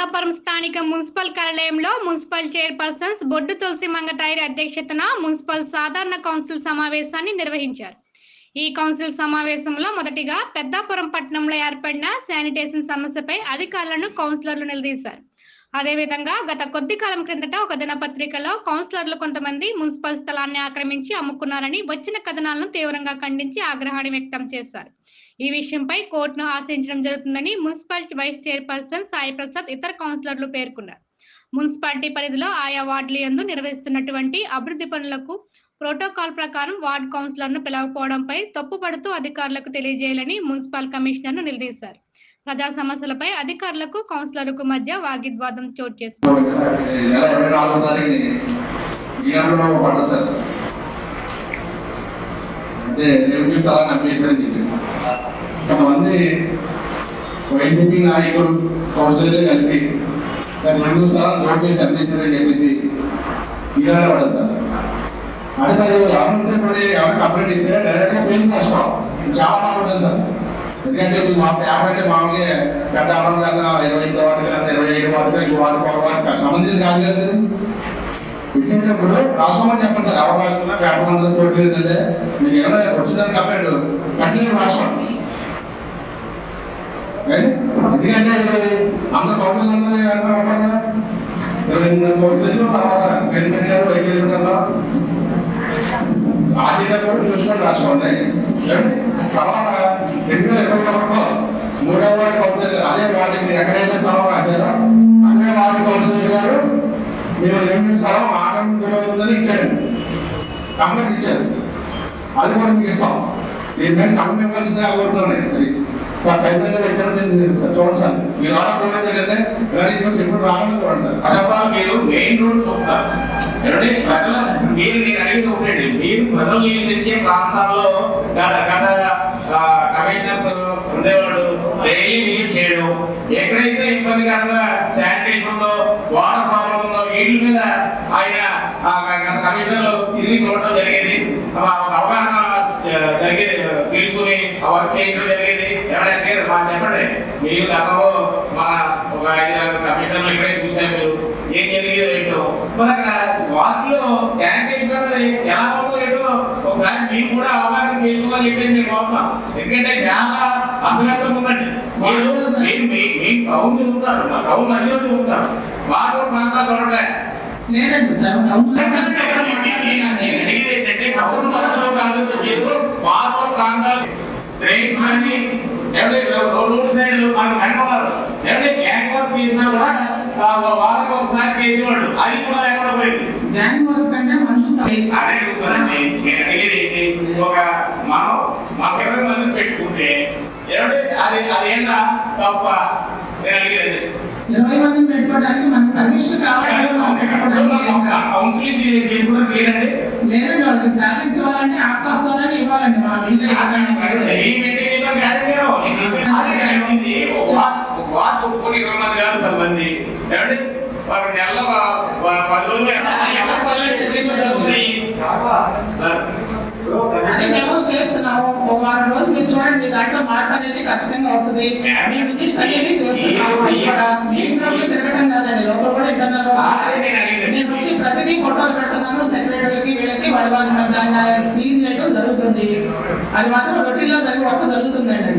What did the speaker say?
అనంతపురం స్థానిక మున్సిపల్ కార్యాలయంలో municipal chairpersons బొడ్డు తులసి మంగతాయిరి అధ్యక్షతన మున్సిపల్ సాధారణ కౌన్సిల్ సమావేశాన్ని నిర్వహించారు. ఈ కౌన్సిల్ సమావేశంలో మొదటిగా పెద్దాపురం పట్టణంలో ఏర్పడిన శానిటేషన్ సమస్యపై అధికారులను కౌన్సిలర్లు నిలదీశారు. అదేవిధంగా గత కొద్ది కాలం క్రిందట ఒక దినపత్రికలో కౌన్సిలర్లు కొంతమంది మున్సిపల్ స్థలాన్ని ఆక్రమించి అమ్ముకున్నారని వచ్చిన కథనాలను తీవ్రంగా ఖండించి ఆగ్రహాన్ని వ్యక్తం చేశారు. ఈ విషయంపై కోర్టును ఆశ్రయించడం జరుగుతుందని municipal vice chairperson Sai Prasad ఇతర కౌన్సిలర్లు పేర్కొన్నారు. మున్సిపాలిటీ పరిధిలో ఆయా వార్డుల యందు నిర్వహిస్తున్నటువంటి అభివృద్ధి పనులకు ప్రోటోకాల్ ప్రకారం వార్డ్ కౌన్సిలర్ను పిలవకపోవడంపై తప్పుపడుతూ అధికారులకు తెలియజేయాలని మున్సిపల్ కమిషనర్ను నిలదీశారు. ప్రజా సమస్యలపై అధికారులకు కౌన్సిలర్లకు మధ్య వాగ్వివాదం చోటు చేసుకుంది. అంటే రెవెన్యూ స్థలాన్ని అమ్మేశారని చెప్పి కొంతమంది వైసీపీ నాయకులు కౌన్సిలర్ కలిపి దాని రెవెన్యూ స్థలాన్ని చేసి అందించారని చెప్పేసి ఈ పడదు సార్. అంటే ఎవరంటే మరి ఎవరు కంప్లైంట్ ఇస్తే డైరెక్ట్గా పేరు రాసుకోవాలి చాలా బాగుంటుంది సార్. ఎందుకంటే ఇది మా యాభై మామూలుగా పెద్ద ఆవరణ కన్నా ఇరవై ఐదు వాటికి ఇరవై ఐదు వాటికి ఇంకో వాటి ఒక వాటికి సంబంధించి కాదు కదా పెట్టేటప్పుడు రాసుకోమని చెప్పండి సార్ ఎవరు రాసుకున్నా పేపర్ అందరూ తోటి మీకు ఏమైనా వచ్చిందని కంప్లైంట్ కంటిన్యూ రాసుకోండి. ఎందుకంటే అందరు పౌరులు అన్నారు ఏమన్నా ఇరవై ఎనిమిది కోట్ల తర్వాత గవర్నమెంట్ గారు వైద్యులు ఉన్నారు ఆశగా కూడా చూసుకొని రాసుకోండి. తర్వాత రెండు వేల ఇరవై ఒకటిలో మూడవ వాడి పౌరులు అదే వాటికి మీరు ఎక్కడైతే స్థలం మీరు ఏమి ఇచ్చాడు కంప్లైంట్ ఇచ్చాడు అది కూడా మీకు ఇస్తాం. దీని మీద కంప్లైంట్ ఇవ్వాల్సిందే కోరుతున్నాను నేను. మా చైతన్య వ్యక్తులు చూడండి సార్. మీరు అలా కోరేది కానీ న్యూస్ ఎప్పుడు రావాలని చూడండి అసలు మీరు మెయిన్ రోడ్ చూస్తారు. ఏమండి ప్రజల మీరు నేను అడిగింది ఒకటండి. మీరు ప్రజలు తెచ్చే ప్రాంతాల్లో గత కమిషనర్స్ ఉండేవాడు డైలీ విజిట్ చేయడం. ఎక్కడైతే ఇబ్బందికరంగా శానిటేషన్ ఉందో వాటర్ ప్రాబ్లం ఉందో వీటి మీద ఆయన ఆ, తిరిగి చూడటం జరిగేది. అవగాహన జరిగేది. తీసుకుని ఆ వర్క్ చేయడం జరిగేది. ఎవరైనా సరే మాకు చెప్పండి. మీరు గతంలో మన ఒక ఐదు కమిషనర్లు ఇక్కడే చూసారు మీరు. ఏం జరిగేది ఏంటో. మరి అక్కడ వాటిలో శానిటేషన్ అనేది ఎలా ఉందో ఏంటో ఒకసారి మీరు కూడా అవగాహన చేసుకోవాలని చెప్పేసి నేను కోరుతున్నాం ఎందుకంటే చాలా అర్థవంతం ఉందండి. మీరు మీ- మీ టౌన్ చదువుతారు. మా టౌన్ మధ్యలో చదువుతారు. వారు ప్రాంతాలు చూడలే లేదండి సార్. ఏంటంటే కాదు ఏదో వారు ప్రాంతాలు డ్రైన్స్ కానీ ఎవరి రోడ్ సైడ్ మనకు కనుక్కున్నారు ఎవరి గ్యాంగ్ వర్క్ చేసినా కూడా ఆ, వారానికి ఒకసారి చేసేవాళ్ళు అది కూడా లేకుండా పోయింది వర్క్ ఒక మనం మన ఇరవై మందిని పెట్టుకుంటే ఏమంటే అది అది ఏంటా తప్ప నేను అడిగేది ఇరవై మందిని పెట్టుకోవడానికి మనకు పర్మిషన్ కావాలి కౌన్సిలింగ్ చేసుకోవడం లేదండి లేదండి వాళ్ళకి శాలరీస్ ఇవ్వాలంటే కాస్ట్ వాళ్ళని ఇవ్వాలండి మనం విడిగా ఇవ్వాలండి. ఈ మీటింగ్ ఏదో కాదు నేను. నేను చెప్పేది అదే కాదు. ఇది ఒక వార్డ్ ఒక వార్డ్ ఒప్పుకొని ఇరవై మంది కాదు పది మంది ఏమండి ఒక నెలలో వా- వా- పది రోజులు అదే మేము చేస్తున్నాము. ఒక వారం రోజులు మీరు చూడండి దాంట్లో మార్పు అనేది ఖచ్చితంగా వస్తుంది. మీ విజిట్స్ అనేది చేస్తున్నాము మీ ఇంట్లో తిరగటం కాదండి లోపల కూడా ఇంటర్నల్ నేను వచ్చి ప్రతిదీ ఫోటోలు పెడుతున్నాను సెక్రటరీకి వీళ్ళకి వాళ్ళ దాన్ని క్లీన్ చేయడం జరుగుతుంది. అది మాత్రం రొటీన్లో జరిగే వర్క్ జరుగుతుందండి.